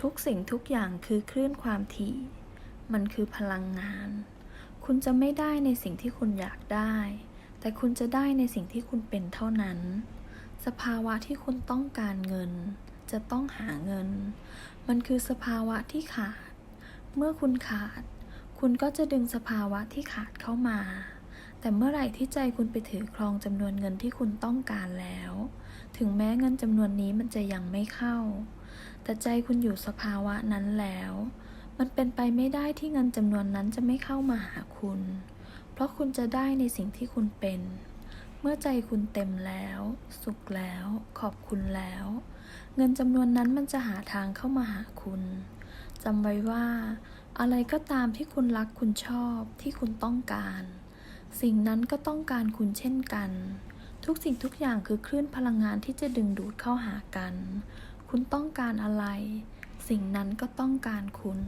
ทุกสิ่งทุกอย่างคือคลื่นความถี่ มันคือพลังงาน คุณจะไม่ได้ในสิ่งที่คุณอยากได้ แต่คุณจะได้ในสิ่งที่คุณเป็นเท่านั้น สภาวะที่คุณต้องการเงิน จะต้องหาเงิน มันคือสภาวะที่ขาด เมื่อคุณขาด คุณก็จะดึงสภาวะที่ขาดเข้ามา แต่เมื่อไหร่ที่ใจคุณไปถือครองจำนวนเงินที่คุณต้องการแล้ว ถึงแม้เงินจำนวนนี้มันจะยังไม่เข้า แต่ใจคุณอยู่สภาวะนั้นแล้ว มันเป็นไปไม่ได้ที่เงินจำนวนนั้นจะไม่เข้ามาหาคุณ เพราะคุณจะได้ในสิ่งที่คุณเป็น เมื่อใจคุณเต็มแล้ว สุขแล้ว ขอบคุณแล้ว เงินจำนวนนั้นมันจะหาทางเข้ามาหาคุณจำไว้ว่า อะไรก็ตามที่คุณรักคุณชอบที่คุณต้องการ สิ่งนั้นก็ต้องการคุณเช่นกัน ทุกสิ่งทุกอย่างคือคลื่นพลังงานที่จะดึงดูดเข้าหากัน คุณต้องการอะไร สิ่งนั้นก็ต้องการคุณ